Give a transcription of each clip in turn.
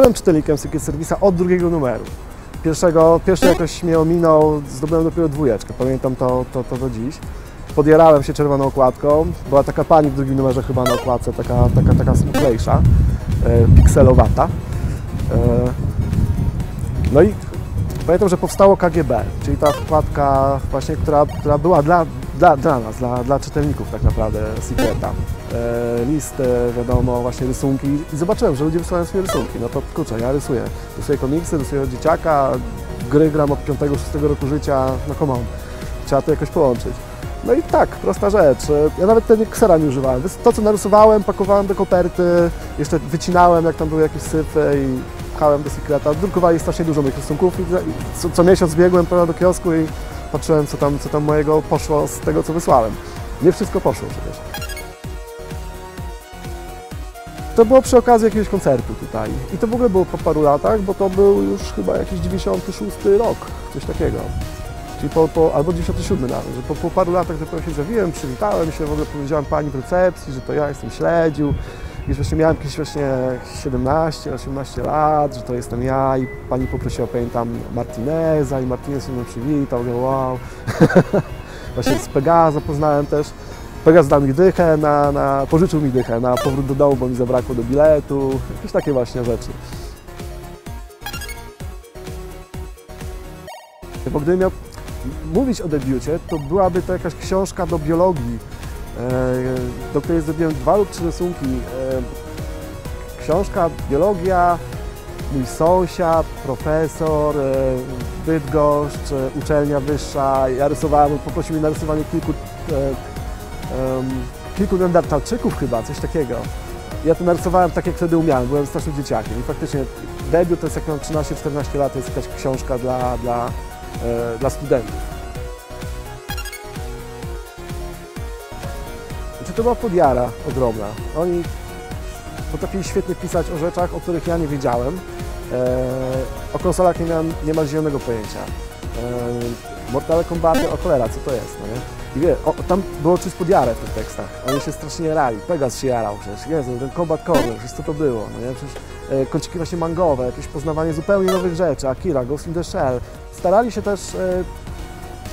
Byłem czytelnikiem Secret Service'a od drugiego numeru. Pierwszego, pierwszy jakoś mnie ominął, zdobyłem dopiero dwójeczkę, pamiętam to, to, to do dziś. Podjarałem się czerwoną okładką, była taka pani w drugim numerze chyba na okładce, taka, taka, taka smuklejsza, e, pikselowata. E, no i pamiętam, że powstało KGB, czyli ta wkładka właśnie, która, która była dla, dla, dla nas, dla, dla czytelników tak naprawdę Secreta. E, listy, wiadomo, właśnie rysunki i zobaczyłem, że ludzie wysyłają swoje rysunki. No to kurczę, ja rysuję. Rysuję komiksy, rysuję od dzieciaka, gry gram od 5-6 roku życia, no come on. Trzeba to jakoś połączyć. No i tak, prosta rzecz. Ja nawet wtedy ksera nie używałem. To, co narysowałem, pakowałem do koperty, jeszcze wycinałem, jak tam były jakieś syfy i pchałem do Secreta. Drukowali strasznie dużo moich rysunków i co, co miesiąc biegłem do kiosku i patrzyłem, co tam, co tam mojego poszło z tego, co wysłałem. Nie wszystko poszło przecież. To było przy okazji jakiegoś koncertu tutaj. I to w ogóle było po paru latach, bo to był już chyba jakiś 96 rok, coś takiego. Czyli po, po, albo 97 nawet, że po, po paru latach dopiero się zjawiłem, przywitałem się, w ogóle powiedziałem pani recepcji, że to ja jestem śledził. I właśnie miałem jakieś właśnie 17-18 lat, że to jestem ja i pani poprosiła, pamiętam, Martineza i Martinez się mną przywitał, mówię, wow. właśnie z Pegaza poznałem też. Pegas dał mi dychę, na, na, pożyczył mi dychę na powrót do domu, bo mi zabrakło do biletu, jakieś takie właśnie rzeczy. Bo gdybym miał mówić o debiucie, to byłaby to jakaś książka do biologii, e, do której zrobiłem dwa lub trzy rysunki. E, książka biologia, mój sąsiad, profesor, e, Bydgoszcz, uczelnia wyższa. Ja rysowałem, poprosił mnie na rysowanie kilku, kilku neandertalczyków chyba, coś takiego. Ja to narysowałem tak, jak wtedy umiałem, byłem strasznym dzieciakiem i faktycznie debiut to jest jak mam 13-14 lat, to jest jakaś książka dla, dla, dla studentów. Znaczy to była podjara ogromna. Oni potrafili świetnie pisać o rzeczach, o których ja nie wiedziałem. E, o konsolach nie miałem niemal zielonego pojęcia. E, Mortal Kombat, o cholera, co to jest, no nie? I wie, o, tam było czyś podjarę w tych tekstach. Oni się strasznie jarali. Pegas się jarał przecież. Jezu, ten Combat Corner, przecież co to było, no nie? Przecież e, kąciki właśnie mangowe, jakieś poznawanie zupełnie nowych rzeczy, Akira, Ghost in the Shell. Starali się też e,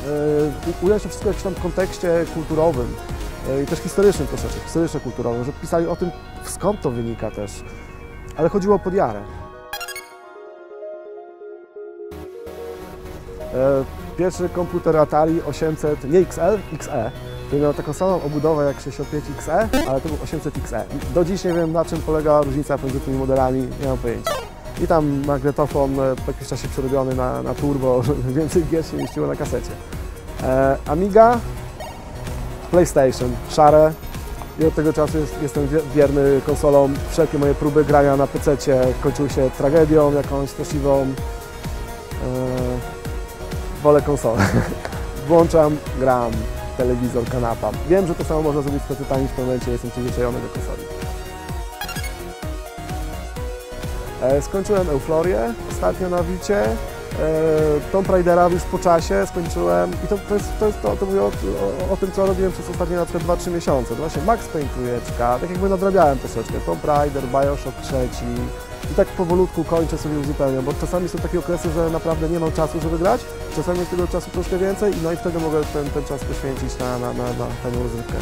e, ująć to wszystko w jakimś tam kontekście kulturowym i też historycznym troszeczkę, historyczno-kulturowym, że pisali o tym, skąd to wynika też, ale chodziło o podjarę. E, pierwszy komputer Atari 800, nie XL, XE, który miał taką samą obudowę jak 65XE, ale to był 800XE. Do dziś nie wiem na czym polega różnica pomiędzy tymi modelami, nie mam pojęcia. I tam magnetofon e, po jakimś czasie przerobiony na, na turbo, więcej gier się mieściło na kasecie. E, Amiga PlayStation, szare. I od tego czasu jest, jestem wierny konsolom. Wszelkie moje próby grania na PC kończyły się tragedią jakąś straszliwą. Eee, wolę konsolę. Włączam, gram, telewizor, kanapa. Wiem, że to samo można zrobić z PC-tami w tym momencie, jestem przyzwyczajony do konsoli. Eee, skończyłem Euflorię ostatnio na Wicie. E, Tomb Raidera już po czasie skończyłem i to, to jest to, jest to, to mówię o, o, o, tym, co robiłem przez ostatnie na przykład 2-3 miesiące. To właśnie Max Payne tak jakby nadrabiałem troszeczkę, Tomb Raider, Bioshock trzeci i tak powolutku kończę sobie uzupełniam, bo czasami są takie okresy, że naprawdę nie mam czasu, żeby grać, czasami jest tego czasu troszkę więcej no i wtedy mogę ten, ten czas poświęcić na, na, na, na tę rozrywkę.